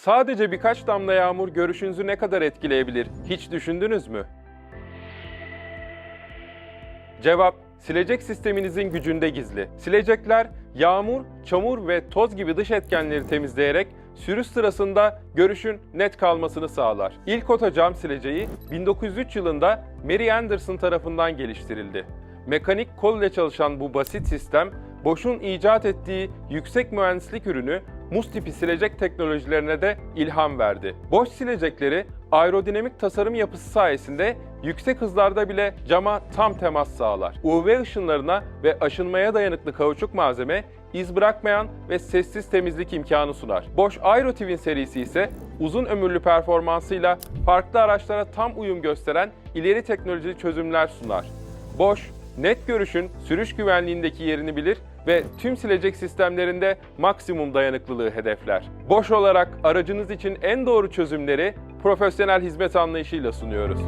Sadece birkaç damla yağmur görüşünüzü ne kadar etkileyebilir hiç düşündünüz mü? Cevap, silecek sisteminizin gücünde gizli. Silecekler, yağmur, çamur ve toz gibi dış etkenleri temizleyerek sürüş sırasında görüşün net kalmasını sağlar. İlk oto cam sileceği 1903 yılında Mary Anderson tarafından geliştirildi. Mekanik kol ile çalışan bu basit sistem, Bosch'un icat ettiği yüksek mühendislik ürünü muz silecek teknolojilerine de ilham verdi. Bosch silecekleri aerodinamik tasarım yapısı sayesinde yüksek hızlarda bile cama tam temas sağlar. UV ışınlarına ve aşınmaya dayanıklı kauçuk malzeme iz bırakmayan ve sessiz temizlik imkanı sunar. Bosch Aero Twin serisi ise uzun ömürlü performansıyla farklı araçlara tam uyum gösteren ileri teknolojili çözümler sunar. Bosch, net görüşün sürüş güvenliğindeki yerini bilir ve tüm silecek sistemlerinde maksimum dayanıklılığı hedefler. Bosch olarak aracınız için en doğru çözümleri profesyonel hizmet anlayışıyla sunuyoruz.